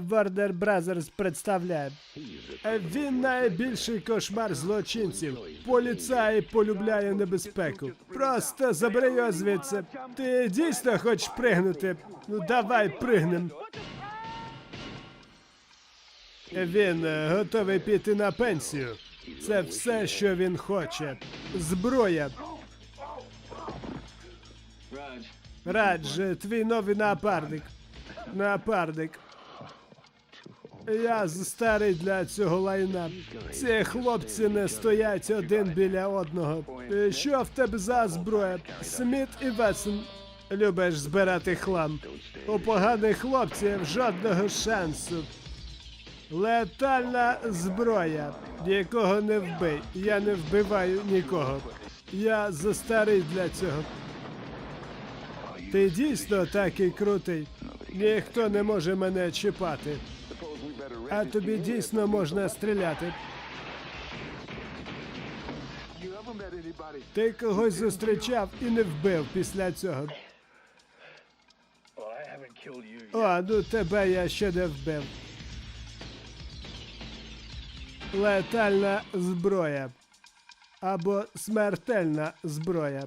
Warner Brothers представляє. Він найбільший кошмар злочинців. Поліцай полюбляє небезпеку. Просто забери його звідси. Ти дійсно хочеш пригнути? Ну давай пригнем. Він е, готовий піти на пенсію. Це все, що він хоче. Зброя. Радж, твій новий напарник. Напарник. Я старий для цього лайна. Ці хлопці не стоять один біля одного. Що в тебе за зброя? Сміт і Вессон. Любиш збирати хлам. У поганих хлопців жодного шансу. Летальна зброя. Нікого не вбий. Я не вбиваю нікого. Я за старий для цього. Ти дійсно такий крутий. Ніхто не може мене чіпати. А тобі дійсно можна стріляти. Ти когось зустрічав і не вбив після цього. О, ну тебе я ще не вбив. Летальна зброя. Або смертельна зброя.